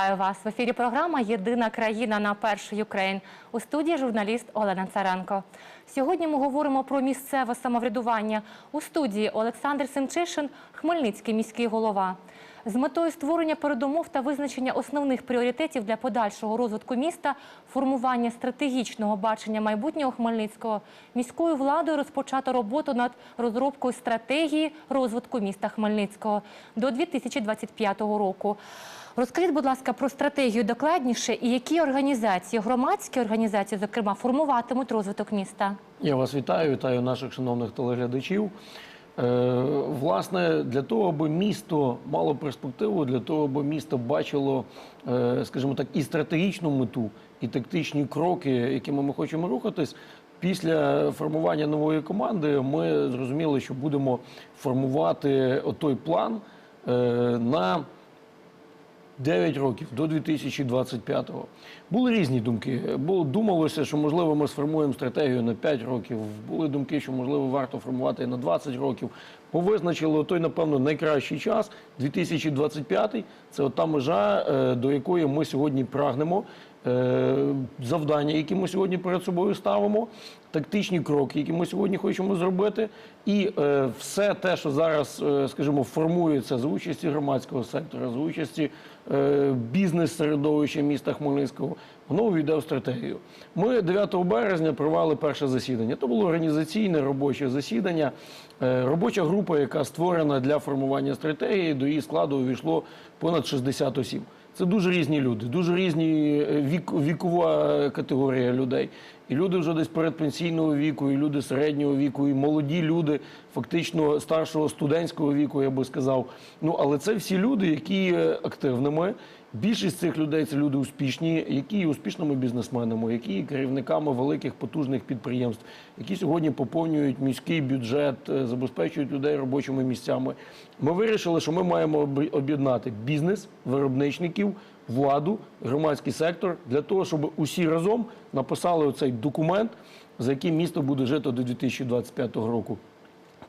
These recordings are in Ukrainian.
Вітаю вас в ефірі. Програма Єдина країна на перший Україн. У студії журналіст Олена Царенко. Сьогодні ми говоримо про місцеве самоврядування. У студії Олександр Семчишин, Хмельницький міський голова. З метою створення передумов та визначення основних пріоритетів для подальшого розвитку міста, формування стратегічного бачення майбутнього Хмельницького, міською владою розпочато роботу над розробкою стратегії розвитку міста Хмельницького до 2025 року. Розкажіть, будь ласка, про стратегію докладніше і які організації, громадські організації, зокрема, формуватимуть розвиток міста. Я вас вітаю, вітаю наших шановних телеглядачів. Е, власне, для того, аби місто мало перспективу, для того, аби місто бачило, е, скажімо так, і стратегічну мету, і тактичні кроки, якими ми хочемо рухатись. Після формування нової команди ми зрозуміли, що будемо формувати той план е, на 9 років до 2025-го. Були різні думки. Було думалося, що можливо ми сформуємо стратегію на 5 років. Були думки, що можливо варто формувати на 20 років. Повизначили той, напевно, найкращий час 2025 Це та межа, е, до якої ми сьогодні прагнемо. Е, Завдання, які ми сьогодні перед собою ставимо, тактичні кроки, які ми сьогодні хочемо зробити, і е, все те, що зараз, е, скажімо, формується за участі громадського сектора, за участі е, бізнес-середовища міста Хмельницького, воно увійде в стратегію. Ми 9 березня провели перше засідання. То було організаційне робоче засідання. Е, робоча група, яка створена для формування стратегії, до її складу увійшло понад 60 осіб. Це дуже різні люди, дуже різні е, вік, вікова категорія людей. І люди вже десь передпенсійного віку, і люди середнього віку, і молоді люди, фактично старшого студентського віку, я би сказав. Ну але це всі люди, які активними. Більшість цих людей це люди успішні, які є успішними бізнесменами, які є керівниками великих потужних підприємств, які сьогодні поповнюють міський бюджет, е, забезпечують людей робочими місцями. Ми вирішили, що ми маємо об- об'єднати бізнес, виробничників, владу, громадський сектор для того, щоб усі разом написали оцей документ, за яким місто буде жити до 2025 року.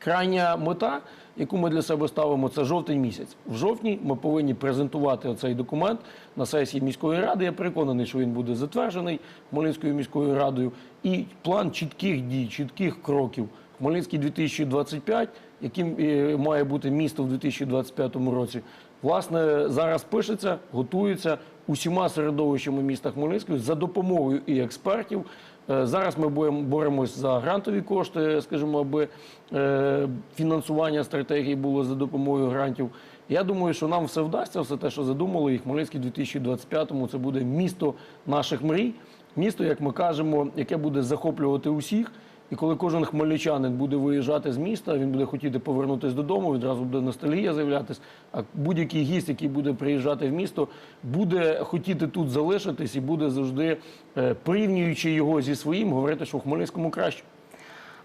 Крайня мета, яку ми для себе ставимо, це жовтень місяць. В жовтні ми повинні презентувати цей документ на сесії міської ради. Я переконаний, що він буде затверджений Хмельницькою міською радою. І план чітких дій, чітких кроків. Хмельницький 2025, яким е, має бути місто в 2025 році. Власне, зараз пишеться, готується усіма середовищами міста Хмельницького за допомогою і експертів. Е, Зараз ми боремось за грантові кошти, скажімо, аби е, фінансування стратегії було за допомогою грантів. Я думаю, що нам все вдасться, все те, що задумали, і Хмельницький в 2025-му це буде місто наших мрій, місто, як ми кажемо, яке буде захоплювати усіх. І коли кожен хмельничанин буде виїжджати з міста, він буде хотіти повернутися додому, відразу буде ностальгія з'являтися. А будь-який гість, який буде приїжджати в місто, буде хотіти тут залишитись і буде завжди, е, порівнюючи його зі своїм, говорити, що в Хмельницькому краще.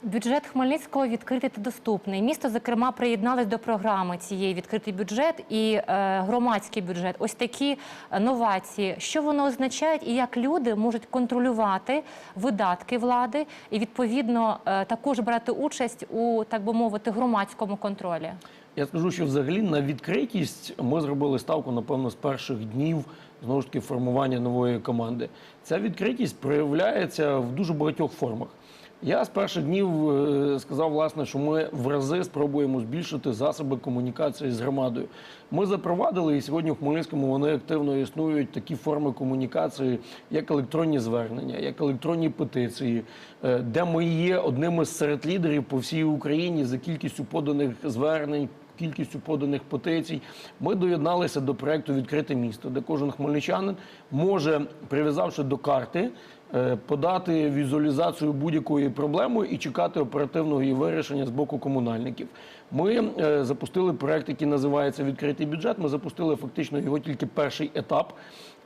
Бюджет Хмельницького відкритий та доступний. Місто, зокрема, приєдналось до програми цієї відкритий бюджет і е, громадський бюджет. Ось такі е, новації. Що воно означає і як люди можуть контролювати видатки влади і відповідно е, також брати участь у так би мовити громадському контролі? Я скажу, що взагалі на відкритість ми зробили ставку, напевно, з перших днів знову ж таки формування нової команди. Ця відкритість проявляється в дуже багатьох формах. Я з перших днів е, сказав, власне, що ми в рази спробуємо збільшити засоби комунікації з громадою. Ми запровадили і сьогодні в Хмельницькому вони активно існують такі форми комунікації, як електронні звернення, як електронні петиції, е, де ми є одним із серед лідерів по всій Україні за кількістю поданих звернень кількістю поданих петицій. Ми доєдналися до проекту Відкрите місто, де кожен хмельничанин може, прив'язавши до карти, е, подати візуалізацію будь-якої проблеми і чекати оперативного її вирішення з боку комунальників. Ми е, запустили проект, який називається Відкритий бюджет. Ми запустили фактично його тільки перший етап.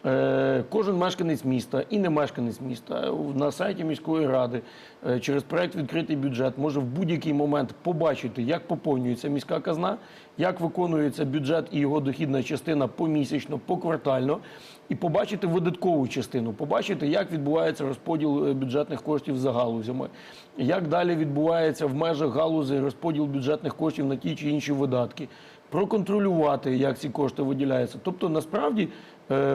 Е, Кожен мешканець міста і не мешканець міста на сайті міської ради е, через проект відкритий бюджет може в будь-який момент побачити, як поповнюється міська казна, як виконується бюджет і його дохідна частина помісячно, поквартально, і побачити видаткову частину, побачити, як відбувається розподіл е, бюджетних коштів за галузями, як далі відбувається в межах галузей розподіл бюджетних коштів на ті чи інші видатки. проконтролювати, як ці кошти виділяються. Тобто, насправді,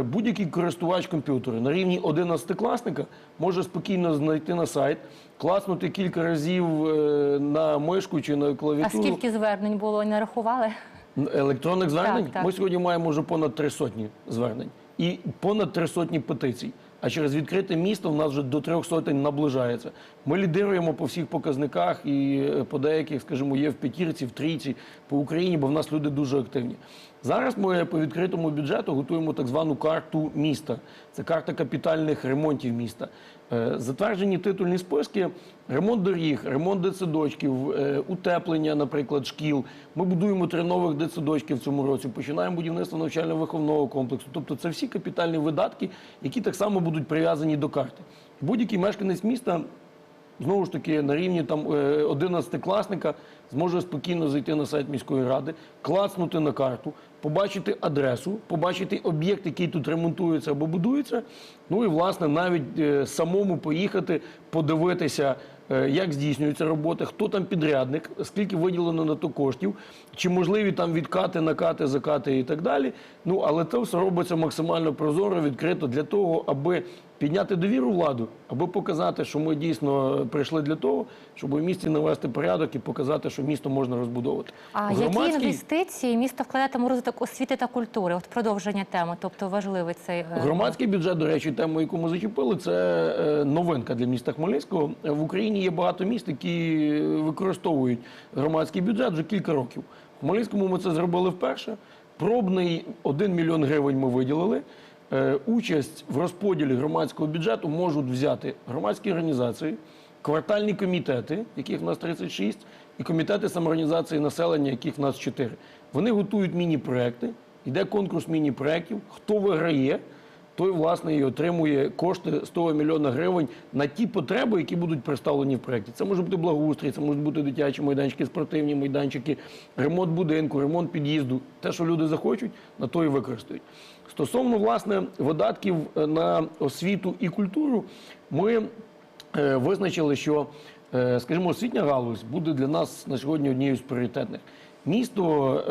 будь-який користувач комп'ютера на рівні 11-класника може спокійно знайти на сайт, класнути кілька разів е, на мишку чи на А скільки звернень було, не рахували? Електронних звернень Так, так. ми сьогодні маємо вже понад три сотні звернень і понад три сотні петицій. А через відкрите місто в нас вже до трьох сотень наближається. Ми лідируємо по всіх показниках і е, по деяких, скажімо, є в п'ятірці, в трійці по Україні, бо в нас люди дуже активні. Зараз ми по відкритому бюджету готуємо так звану карту міста. Це карта капітальних ремонтів міста. Е, Затверджені титульні списки, ремонт доріг, ремонт дитсадочків, е, утеплення, наприклад, шкіл. Ми будуємо три нових дитсадочки в цьому році. Починаємо будівництво навчально-виховного комплексу. Тобто це всі капітальні видатки, які так само будуть прив'язані до карти. Будь-який мешканець міста знову ж таки на рівні там 11-класника зможе спокійно зайти на сайт міської ради, клацнути на карту, побачити адресу, побачити об'єкт, який тут ремонтується або будується. Ну і власне навіть е, самому поїхати, подивитися. е, Як здійснюються роботи, хто там підрядник, скільки виділено на то коштів, чи можливі там відкати, накати, закати і так далі. Ну але це все робиться максимально прозоро, відкрито для того, аби підняти довіру владу, аби показати, що ми дійсно прийшли для того, щоб у місті навести порядок і показати, що місто можна розбудовувати. А Громадський- які інвестиції місто вкладатиме у розвиток освіти та культури? От продовження теми, тобто важливий цей е, Громадський бюджет, до речі, тему, яку ми зачепили, це е, новинка для міста Хмельницького. В Україні є багато міст, які використовують громадський бюджет вже кілька років. В Хмельницькому ми це зробили вперше. Пробний 1 мільйон гривень ми виділили. Е, Участь в розподілі громадського бюджету можуть взяти громадські організації, квартальні комітети, яких в нас 36, і комітети самоорганізації населення, яких в нас 4. Вони готують міні-проекти, йде конкурс міні-проєктів. Хто виграє, той власне і отримує кошти з того мільйона гривень на ті потреби, які будуть представлені в проєкті. Це може бути благоустрій, це можуть бути дитячі майданчики, спортивні майданчики, ремонт будинку, ремонт під'їзду. Те, що люди захочуть, на то і використають. Стосовно власне видатків е, на освіту і культуру, ми е, визначили, що, е, скажімо, освітня галузь буде для нас на сьогодні однією з пріоритетних. Місто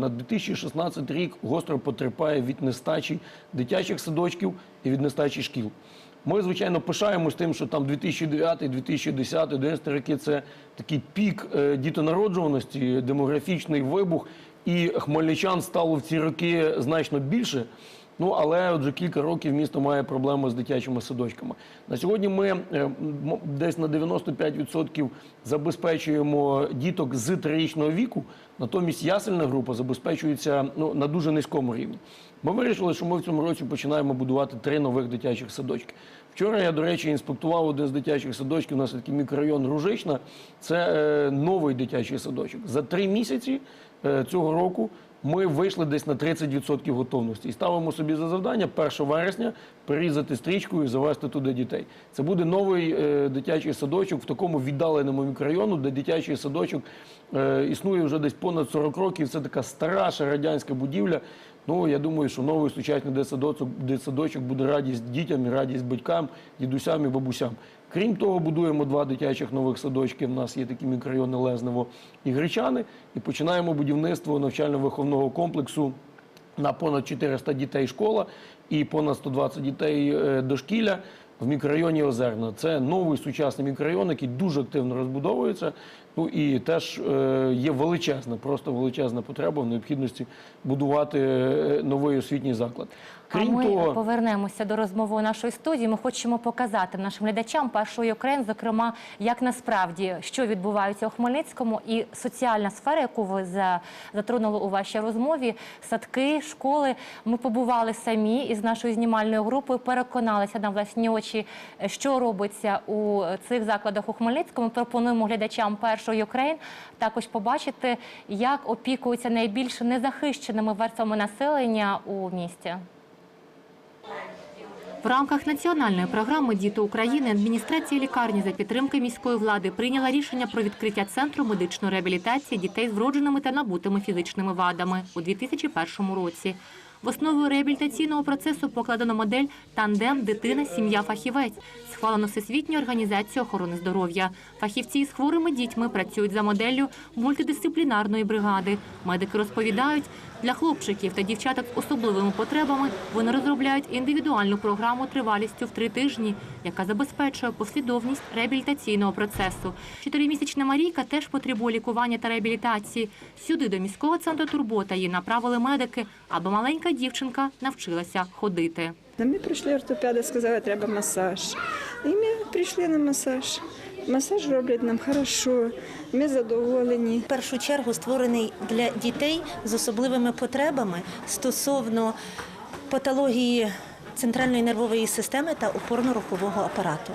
на 2016 рік гостро потерпає від нестачі дитячих садочків і від нестачі шкіл. Ми, звичайно, пишаємось тим, що там 2009, 2010, 2011 роки це такий пік дітонароджуваності, демографічний вибух, і хмельничан стало в ці роки значно більше. Ну, але вже кілька років місто має проблеми з дитячими садочками. На сьогодні ми е, десь на 95% забезпечуємо діток з трирічного віку, натомість ясельна група забезпечується ну, на дуже низькому рівні. Ми вирішили, що ми в цьому році починаємо будувати три нових дитячих садочки. Вчора я, до речі, інспектував один з дитячих садочків. У нас такий мікрорайон Ружична. Це е, новий дитячий садочок. За три місяці цього року ми вийшли десь на 30% готовності і ставимо собі за завдання 1 вересня перерізати стрічку і завести туди дітей. Це буде новий е, дитячий садочок в такому віддаленому мікрорайону, де дитячий садочок е, існує вже десь понад 40 років. Це така стара ще радянська будівля. Ну я думаю, що новий сучасний дитсадочок буде радість дітям і радість батькам, дідусям і бабусям. Крім того, будуємо два дитячих нових садочки. У нас є такі мікрорайони Лезнево і Гречани. І починаємо будівництво навчально-виховного комплексу на понад 400 дітей школа і понад 120 дітей е, дошкілля в мікрорайоні Озерна. Це новий сучасний мікрорайон, який дуже активно розбудовується. Ну і теж е, є величезна, просто величезна потреба в необхідності будувати е, новий освітній заклад. Крім а ми того, повернемося до розмови нашої студії. Ми хочемо показати нашим глядачам першої Україн, зокрема, як насправді що відбувається у Хмельницькому, і соціальна сфера, яку ви за- затронули у вашій розмові, садки, школи. Ми побували самі із нашою знімальною групою, переконалися на власні очі, е, що робиться у цих закладах у Хмельницькому. Пропонуємо глядачам першої Україн також побачити, як опікуються найбільш незахищеними верствами населення у місті. В рамках національної програми Діти України адміністрація лікарні за підтримки міської влади прийняла рішення про відкриття центру медичної реабілітації дітей з вродженими та набутими фізичними вадами у 2001 році. В основу реабілітаційного процесу покладено модель тандем дитина, сім'я, фахівець, схвалено Всесвітньою організацією охорони здоров'я. Фахівці із хворими дітьми працюють за моделлю мультидисциплінарної бригади. Медики розповідають, для хлопчиків та дівчаток з особливими потребами вони розробляють індивідуальну програму тривалістю в три тижні, яка забезпечує послідовність реабілітаційного процесу. Чотиримісячна Марійка теж потребує лікування та реабілітації. Сюди до міського центру турбота її направили медики, аби маленька дівчинка навчилася ходити. Ми прийшли ортопеди, сказали, треба масаж. І ми прийшли на масаж. Масаж роблять нам хорошо, ми задоволені. В першу чергу створений для дітей з особливими потребами стосовно патології центральної нервової системи та опорно-рухового апарату.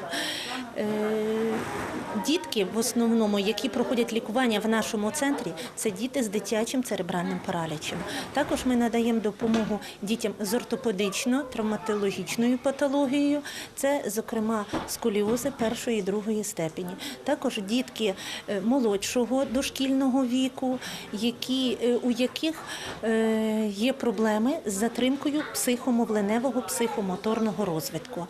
Дітки, в основному, які проходять лікування в нашому центрі, це діти з дитячим церебральним паралічем. Також ми надаємо допомогу дітям з ортопедично-травматологічною патологією. Це, зокрема, сколіози першої і другої степені. Також дітки е, молодшого дошкільного віку, які, е, у яких е, є проблеми з затримкою психомовленевого психомоторного розвитку.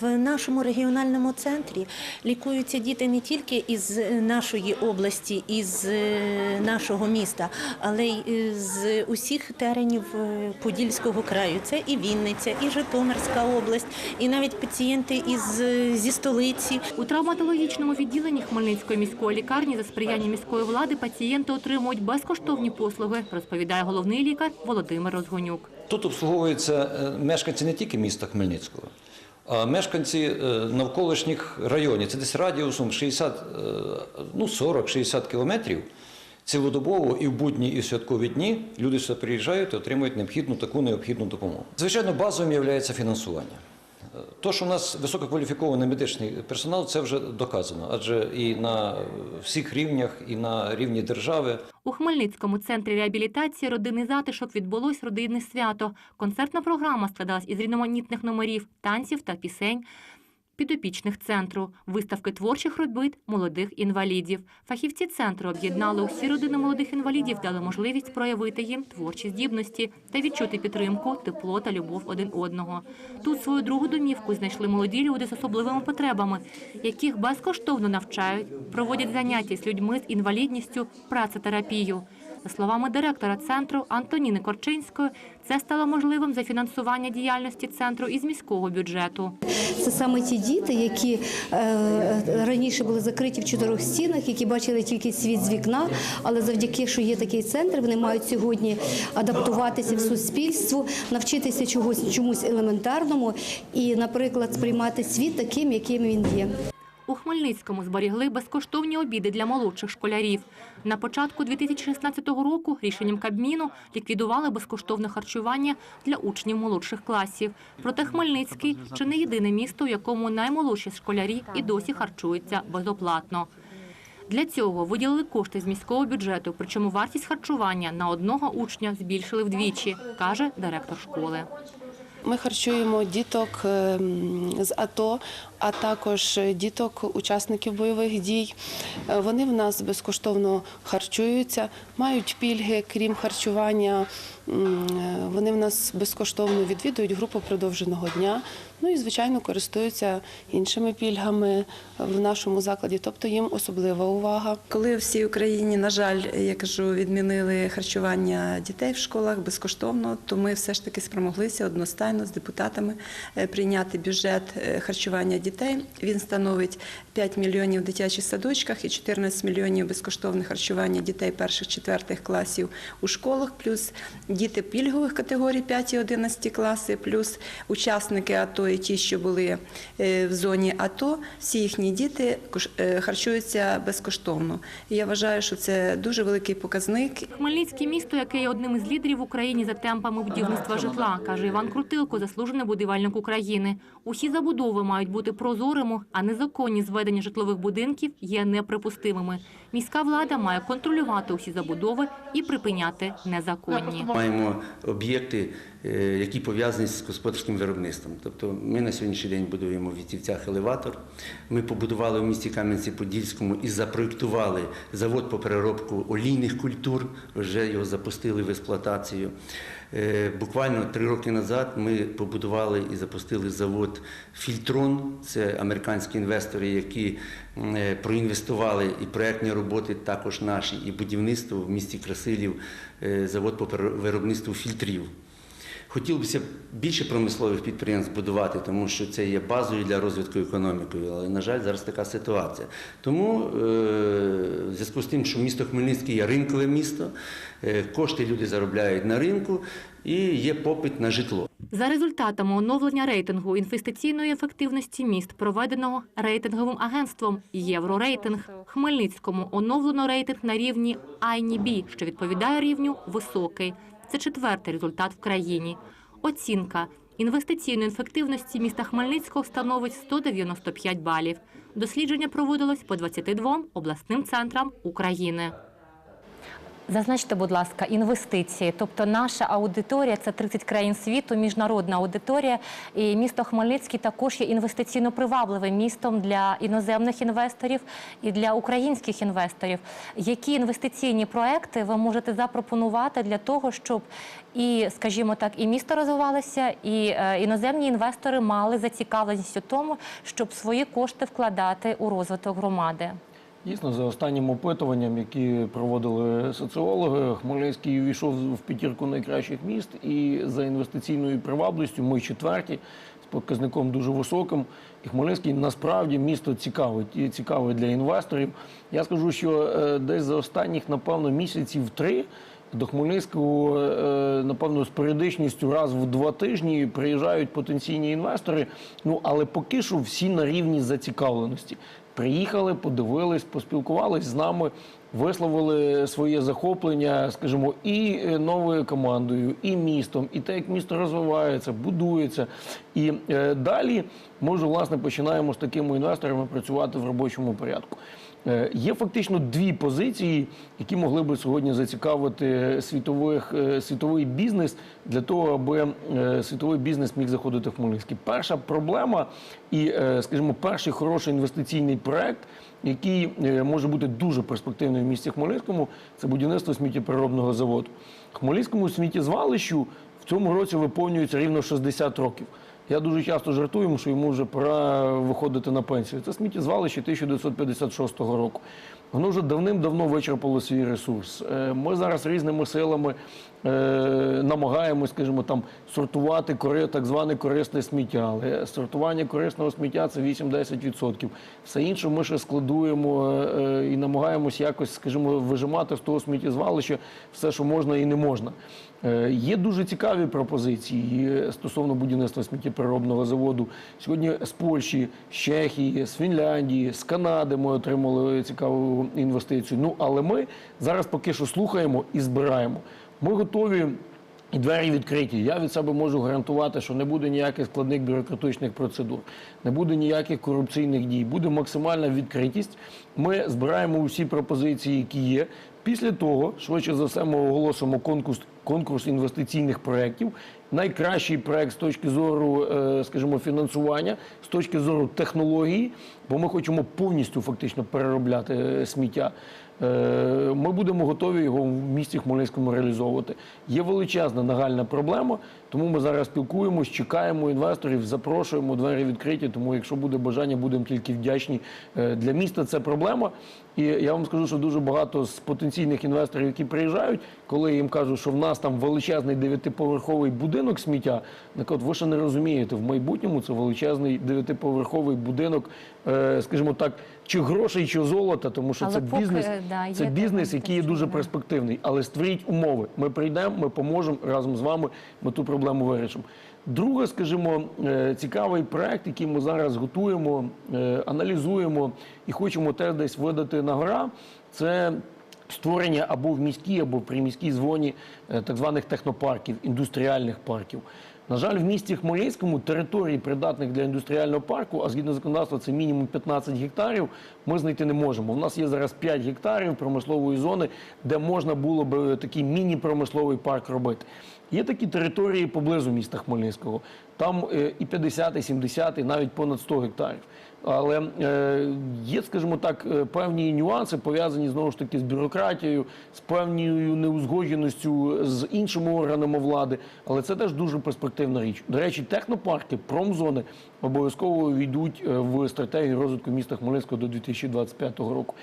В нашому регіональному центрі лікуються діти не тільки із нашої області, із е, нашого міста, але й з усіх теренів е, Подільського краю. Це і Вінниця, і Житомирська область, і навіть пацієнти із зі столиці. У травматологічному відділенні Хмельницької міської лікарні за сприяння міської влади пацієнти отримують безкоштовні послуги, розповідає головний лікар Володимир Розгонюк. Тут обслуговуються е, мешканці не тільки міста Хмельницького, а мешканці е, навколишніх районів. Це десь радіусом 60, е, ну 40-60 кілометрів. Цілодобово і в будні, і в святкові дні люди сюди приїжджають і отримують необхідну таку необхідну допомогу. Звичайно, базовим є фінансування. То, що у нас висококваліфікований медичний персонал, це вже доказано, адже і на всіх рівнях, і на рівні держави У Хмельницькому центрі реабілітації родинний затишок відбулось родинне свято. Концертна програма складалась із різноманітних номерів, танців та пісень. Підопічних центру, виставки творчих робіт молодих інвалідів. Фахівці центру об'єднали усі родини молодих інвалідів, дали можливість проявити їм творчі здібності та відчути підтримку, тепло та любов один одного. Тут свою другу домівку знайшли молоді люди з особливими потребами, яких безкоштовно навчають, проводять заняття з людьми з інвалідністю, працетерапію. За словами директора центру Антоніни Корчинської, це стало можливим за фінансування діяльності центру із міського бюджету. Це саме ті діти, які е, раніше були закриті в чотирьох стінах, які бачили тільки світ з вікна. Але завдяки, що є такий центр, вони мають сьогодні адаптуватися в суспільство, навчитися чогось чомусь елементарному і, наприклад, сприймати світ таким, яким він є. У Хмельницькому зберігли безкоштовні обіди для молодших школярів. На початку 2016 року рішенням Кабміну ліквідували безкоштовне харчування для учнів молодших класів. Проте Хмельницький – чи не єдине місто, у якому наймолодші школярі і досі харчуються безоплатно. Для цього виділили кошти з міського бюджету, причому вартість харчування на одного учня збільшили вдвічі, каже директор школи. Ми харчуємо діток ем, з АТО, а також діток учасників бойових дій. Е, Вони в нас безкоштовно харчуються, мають пільги, крім харчування. Е, Вони в нас безкоштовно відвідують групу продовженого дня. Ну і звичайно користуються іншими пільгами в нашому закладі, тобто їм особлива увага. Коли в всій Україні, на жаль, я кажу, відмінили харчування дітей в школах безкоштовно, то ми все ж таки спромоглися одностайно з депутатами е, прийняти бюджет е, харчування дітей. Він становить 5 мільйонів дитячих садочках і 14 мільйонів безкоштовне харчування дітей перших-четвертих класів у школах, плюс діти пільгових категорій 5 і 11 класи, плюс учасники АТО і ті, що були е, в зоні АТО, всі їхні діти е, харчуються безкоштовно. Я вважаю, що це дуже великий показник Хмельницьке місто, яке є одним із лідерів в Україні за темпами будівництва житла, каже Іван Крутилко, заслужений будівельник України. Усі забудови мають бути прозорими, а незаконні зведення житлових будинків є неприпустимими. Міська влада має контролювати усі забудови і припиняти незаконні. Маємо об'єкти, е, які пов'язані з господарським виробництвом. Тобто ми на сьогоднішній день будуємо в Вітівцях елеватор. Ми побудували в місті Кам'янці-Подільському і запроєктували завод по переробку олійних культур, вже його запустили в експлуатацію. Е, Буквально три роки назад ми побудували і запустили завод Фільтрон. Це американські інвестори, які е, проінвестували і проєктні роботи також наші, і будівництво в місті Красилів, е, завод по виробництву фільтрів. Хотілося б більше промислових підприємств будувати, тому що це є базою для розвитку економіки. Але, на жаль, зараз така ситуація. Тому е, в зв'язку з тим, що місто Хмельницький є ринкове місто, е, кошти люди заробляють на ринку і є попит на житло. За результатами оновлення рейтингу інвестиційної ефективності міст, проведеного рейтинговим агентством Єврорейтинг, Хмельницькому оновлено рейтинг на рівні INB, що відповідає рівню високий. Це четвертий результат в країні. Оцінка інвестиційної ефективності міста Хмельницького становить 195 балів. Дослідження проводилось по 22 обласним центрам України. Зазначте, будь ласка, інвестиції. Тобто наша аудиторія це 30 країн світу, міжнародна аудиторія. І місто Хмельницький також є інвестиційно привабливим містом для іноземних інвесторів і для українських інвесторів. Які інвестиційні проекти ви можете запропонувати для того, щоб і, скажімо так, і місто розвивалося, і е, іноземні інвестори мали зацікавленість у тому, щоб свої кошти вкладати у розвиток громади? Дійсно, за останнім опитуванням, які проводили соціологи, Хмельницький увійшов в п'ятірку найкращих міст, і за інвестиційною привабливістю ми четверті з показником дуже високим. І Хмельницький насправді місто цікаве, і цікаве для інвесторів. Я скажу, що е, десь за останніх, напевно, місяців три. До Хмельницького, е, напевно, з періодичністю раз в два тижні приїжджають потенційні інвестори. Ну але поки що всі на рівні зацікавленості. Приїхали, подивились, поспілкувались з нами, висловили своє захоплення, скажімо, і е, новою командою, і містом, і те, як місто розвивається, будується. І е, далі ми вже власне починаємо з такими інвесторами працювати в робочому порядку. Е, Є фактично дві позиції, які могли би сьогодні зацікавити світових, е, світовий бізнес для того, аби е, світовий бізнес міг заходити в Хмельницький. Перша проблема і, скажімо, перший хороший інвестиційний проект, який може бути дуже перспективним в місті Хмельницькому, це будівництво сміттєпереробного заводу. Хмельницькому сміттєзвалищу в цьому році виповнюється рівно 60 років. Я дуже часто жартую, що йому вже пора виходити на пенсію. Це сміттєзвалище 1956 року. Воно вже давним-давно вичерпало свій ресурс. Е, Ми зараз різними силами намагаємось, скажімо, там сортувати кори- так зване корисне сміття. Але сортування корисного сміття це 8-10%. Все інше ми ще складуємо е, е, і намагаємось якось, скажімо, вижимати з того сміттєзвалища все, що можна і не можна. Е, Є дуже цікаві пропозиції е, стосовно будівництва сміттєпереробного заводу. Сьогодні з Польщі, з Чехії, з Фінляндії, з Канади ми отримали цікаву інвестицію. Ну але ми зараз поки що слухаємо і збираємо. Ми готові. І двері відкриті. Я від себе можу гарантувати, що не буде ніяких складних бюрократичних процедур, не буде ніяких корупційних дій. Буде максимальна відкритість. Ми збираємо усі пропозиції, які є. Після того, швидше за все, ми оголосимо конкурс, конкурс інвестиційних проєктів. Найкращий проєкт з точки зору, е, скажімо, фінансування, з точки зору технології, бо ми хочемо повністю фактично переробляти е, сміття. Е, Ми будемо готові його в місті Хмельницькому реалізовувати. Є величезна нагальна проблема, тому ми зараз спілкуємось, чекаємо інвесторів, запрошуємо двері відкриті. Тому, якщо буде бажання, будемо тільки вдячні. Е, Для міста це проблема. І я вам скажу, що дуже багато з потенційних інвесторів, які приїжджають, коли я їм кажу, що в нас там величезний дев'ятиповерховий будинок сміття, вони кажуть, ви ще не розумієте, в майбутньому це величезний дев'ятиповерховий будинок, е, скажімо так, чи грошей, чи золота, тому що Але це поки, бізнес, да, це бізнес, який є дуже перспективний. Але створіть умови. Ми прийдемо, ми поможемо разом з вами. Ми ту проблему вирішимо. Друге, скажімо, е, цікавий проект, який ми зараз готуємо, е, аналізуємо і хочемо теж десь видати на гора. Це створення або в міській, або в приміській звоні е, так званих технопарків, індустріальних парків. На жаль, в місті Хмельницькому території, придатних для індустріального парку, а згідно законодавства, це мінімум 15 гектарів, ми знайти не можемо. У нас є зараз 5 гектарів промислової зони, де можна було б такий міні-промисловий парк робити. Є такі території поблизу міста Хмельницького. Там е, і 50, і 70, і навіть понад 100 гектарів. Але е, є, скажімо так, е, певні нюанси пов'язані знову ж таки з бюрократією, з певною неузгодженістю з іншими органами влади. Але це теж дуже перспективна річ. До речі, технопарки, промзони обов'язково війдуть в стратегію розвитку міста Хмельницького до 2025 року.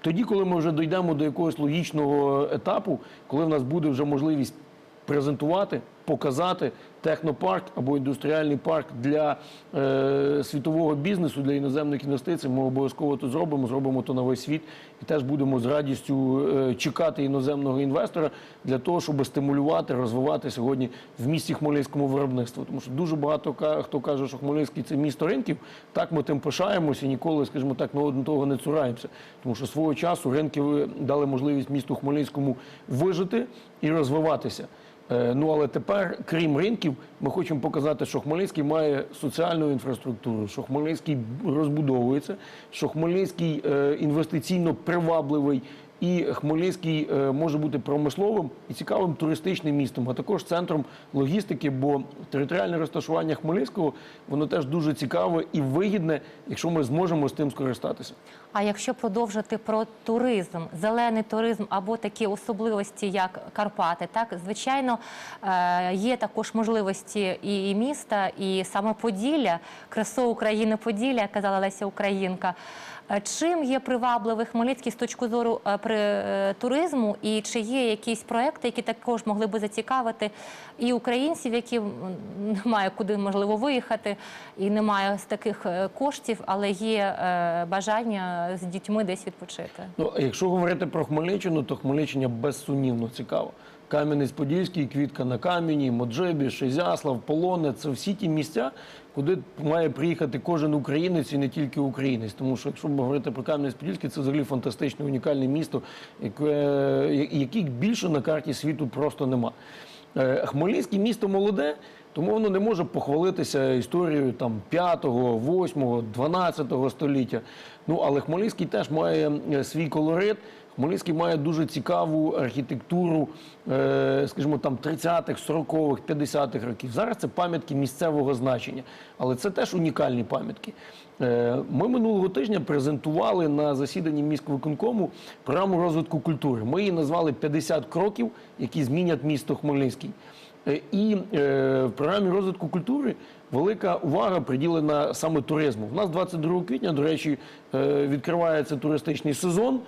Тоді, коли ми вже дійдемо до якогось логічного етапу, коли в нас буде вже можливість презентувати, показати технопарк або індустріальний парк для е, світового бізнесу, для іноземних інвестицій, ми обов'язково то зробимо, зробимо то на весь світ і теж будемо з радістю е, чекати іноземного інвестора для того, щоб стимулювати, розвивати сьогодні в місті Хмельницькому виробництво. Тому що дуже багато хто каже, що Хмельницький це місто ринків. Так ми тим пишаємося і ніколи, скажімо так, ну, того не цураємося. Тому що свого часу ринки дали можливість місту Хмельницькому вижити і розвиватися. Е, Ну але тепер, крім ринків, ми хочемо показати, що Хмельницький має соціальну інфраструктуру, що Хмельницький розбудовується, що Хмельницький е, інвестиційно привабливий. І Хмельницький е, може бути промисловим і цікавим туристичним містом, а також центром логістики, бо територіальне розташування Хмельницького воно теж дуже цікаве і вигідне, якщо ми зможемо з тим скористатися. А якщо продовжити про туризм, зелений туризм або такі особливості, як Карпати, так звичайно е, є також можливості і міста, і саме Поділля, красу України Поділля, як казала Леся Українка. Е, Чим є привабливий Хмельницький з точки зору е, е, туризму, і чи є якісь проекти, які також могли би зацікавити і українців, які немає куди можливо виїхати, і немає з таких коштів, але є бажання з дітьми десь відпочити. Ну, якщо говорити про Хмельниччину, то Хмельниччина безсумнівно цікаво. Кам'янець-Подільський, Квітка на камені, Моджибі, Шезяслав, Полоне це всі ті місця, куди має приїхати кожен українець і не тільки українець. Тому що якщо говорити про Кам'янець-Подільський, це взагалі фантастичне, унікальне місто, яке, яких більше на карті світу просто нема. Е, Хмельницький місто молоде, тому воно не може похвалитися історією там 5, 8, 12 століття. Ну але Хмельницький теж має е, свій колорит. Хмельницький має дуже цікаву архітектуру, е, скажімо, там 30-х, 40-х, 50-х років. Зараз це пам'ятки місцевого значення, але це теж унікальні пам'ятки. Е, Ми минулого тижня презентували на засіданні міськвиконкому програму розвитку культури. Ми її назвали «50 кроків, які змінять місто Хмельницький. Е, І в програмі розвитку культури велика увага приділена саме туризму. У нас 22 квітня, до речі, відкривається туристичний сезон.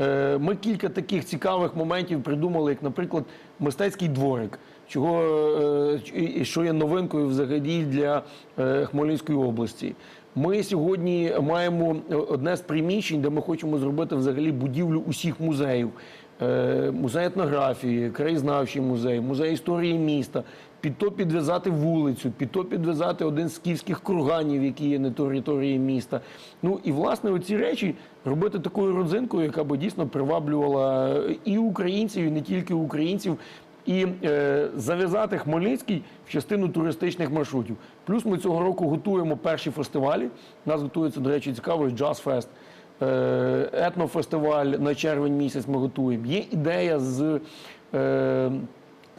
Е, Ми кілька таких цікавих моментів придумали, як, наприклад, мистецький дворик, чого, е, що є новинкою взагалі для е, Хмельницької області. Ми сьогодні маємо одне з приміщень, де ми хочемо зробити взагалі будівлю усіх музеїв. Музей етнографії, краєзнавчий музей, музей історії міста. Під то підв'язати вулицю, під то підв'язати один з київських курганів, які є на території міста. Ну і власне оці речі робити такою родзинкою, яка би дійсно приваблювала і українців, і не тільки українців, і е, зав'язати Хмельницький в частину туристичних маршрутів. Плюс ми цього року готуємо перші фестивалі. У нас готується, до речі, цікавий джаз-фест. Е, етнофестиваль на червень місяць ми готуємо. Є ідея з е,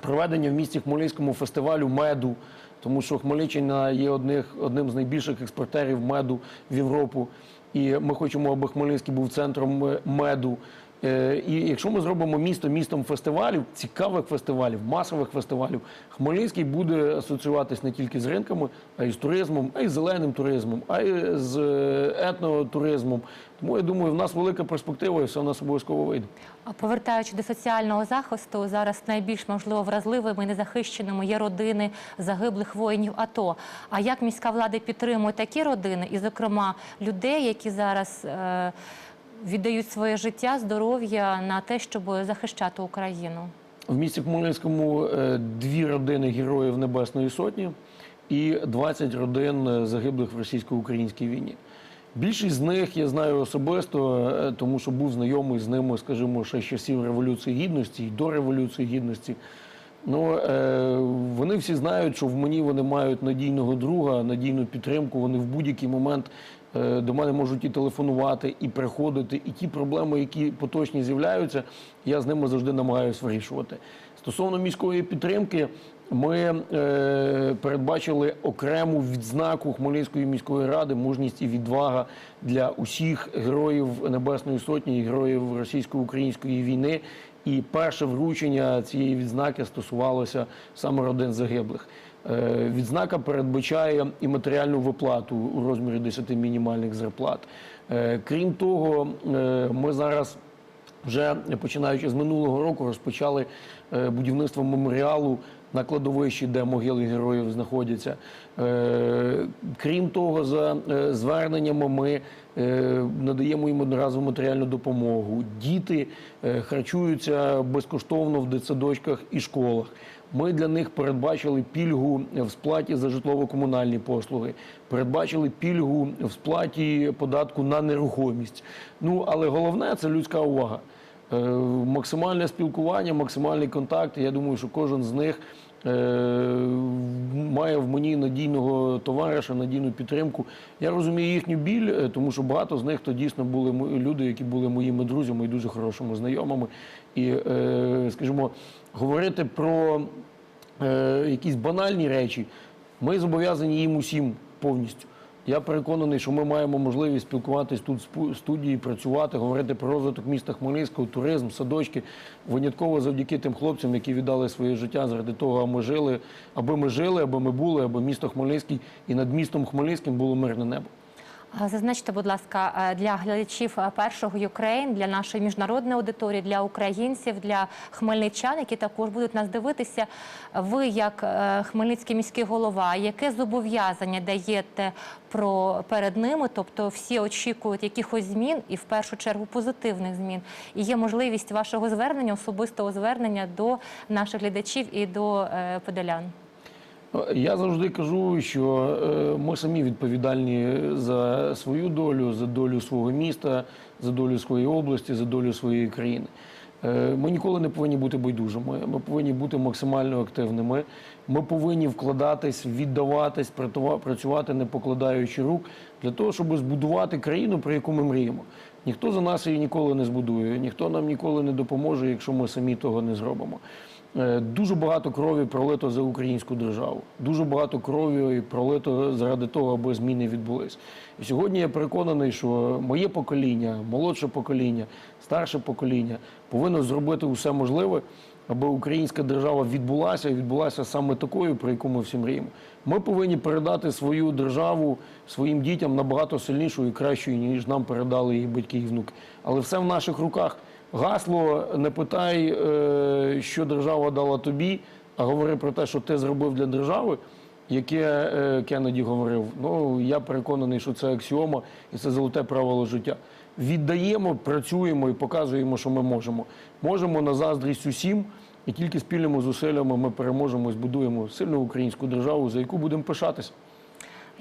проведення в місті Хмельницькому фестивалю меду, тому що Хмельниччина є одних, одним з найбільших експортерів меду в Європу. І ми хочемо, аби Хмельницький був центром е, меду. Е, І якщо ми зробимо місто містом фестивалів, цікавих фестивалів, масових фестивалів, Хмельницький буде асоціюватись не тільки з ринками, а й з туризмом, а й з зеленим туризмом, а й з е, етнотуризмом. Тому я думаю, в нас велика перспектива, і все в нас обов'язково вийде. А повертаючи до соціального захисту, зараз найбільш можливо вразливими і незахищеними є родини загиблих воїнів АТО. А як міська влада підтримує такі родини, і, зокрема, людей, які зараз е, віддають своє життя, здоров'я на те, щоб захищати Україну? В місті Хмельницькому е, дві родини героїв Небесної Сотні і 20 родин е, загиблих в російсько-українській війні. Більшість з них я знаю особисто, е, тому що був знайомий з ними, скажімо, ще з часів Революції Гідності і до Революції Гідності. Ну, е, вони всі знають, що в мені вони мають надійного друга, надійну підтримку. Вони в будь-який момент до мене можуть і телефонувати, і приходити. І ті проблеми, які поточні з'являються, я з ними завжди намагаюся вирішувати. Стосовно міської підтримки, ми е, передбачили окрему відзнаку Хмельницької міської ради мужність і відвага для усіх героїв Небесної Сотні героїв російсько-української війни. І перше вручення цієї відзнаки стосувалося саме родин загиблих. Е, Відзнака передбачає і матеріальну виплату у розмірі 10 мінімальних зарплат. Е, Крім того, е, ми зараз вже починаючи з минулого року розпочали будівництво меморіалу на кладовищі, де могили героїв знаходяться. Е, Крім того, за е, зверненнями ми е, надаємо їм одноразову матеріальну допомогу. Діти харчуються безкоштовно в дитсадочках і школах. Ми для них передбачили пільгу в сплаті за житлово-комунальні послуги, передбачили пільгу в сплаті податку на нерухомість. Ну але головне це людська увага. Е, Максимальне спілкування, максимальний контакт. Я думаю, що кожен з них е, має в мені надійного товариша, надійну підтримку. Я розумію їхню біль, е, тому що багато з них то дійсно були люди, які були моїми друзями і дуже хорошими знайомими. І, скажімо, говорити про якісь банальні речі, ми зобов'язані їм усім повністю. Я переконаний, що ми маємо можливість спілкуватись тут в студії, працювати, говорити про розвиток міста Хмельницького, туризм, садочки. Винятково завдяки тим хлопцям, які віддали своє життя заради того, аби ми жили, аби ми жили, аби ми були, аби місто Хмельницький і над містом Хмельницьким було мирне небо. А Зазначте, будь ласка, е, для глядачів е, першого Юкрейн, для нашої міжнародної аудиторії, для українців, для хмельничан, які також будуть нас дивитися. Ви, як е, хмельницький міський голова, яке зобов'язання даєте перед ними? Тобто всі очікують якихось змін і в першу чергу позитивних змін. І є можливість вашого звернення, особистого звернення до наших глядачів і до е, подолян. Я завжди кажу, що е, ми самі відповідальні за свою долю, за долю свого міста, за долю своєї області, за долю своєї країни. Е, Ми ніколи не повинні бути байдужими. Ми повинні бути максимально активними. Ми повинні вкладатись, віддаватись, працювати, не покладаючи рук, для того, щоб збудувати країну, про яку ми мріємо. Ніхто за нас її ніколи не збудує, ніхто нам ніколи не допоможе, якщо ми самі того не зробимо. Е, Дуже багато крові пролито за українську державу. Дуже багато крові пролито заради того, аби зміни відбулись. І сьогодні я переконаний, що моє покоління, молодше покоління, старше покоління повинно зробити усе можливе, аби українська держава відбулася і відбулася саме такою, про яку ми всі мріємо. Ми повинні передати свою державу своїм дітям набагато сильнішою і кращою, ніж нам передали її батьки і внуки. Але все в наших руках. Гасло не питай, е, що держава дала тобі, а говори про те, що ти зробив для держави, яке е, Кеннеді говорив. Ну я переконаний, що це аксіома і це золоте правило життя. Віддаємо, працюємо і показуємо, що ми можемо. Можемо на заздрість усім, і тільки спільними зусиллями ми переможемо і збудуємо сильну українську державу, за яку будемо пишатися.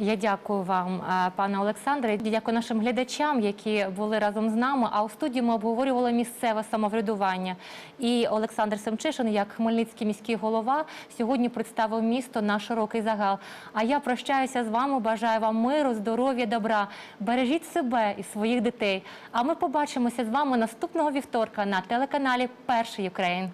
Я дякую вам, е, пане Олександре. Дякую нашим глядачам, які були разом з нами. А у студії ми обговорювали місцеве самоврядування. І Олександр Семчишин, як хмельницький міський голова, сьогодні представив місто на широкий загал. А я прощаюся з вами. Бажаю вам миру, здоров'я, добра. Бережіть себе і своїх дітей. А ми побачимося з вами наступного вівторка на телеканалі Перший Україн.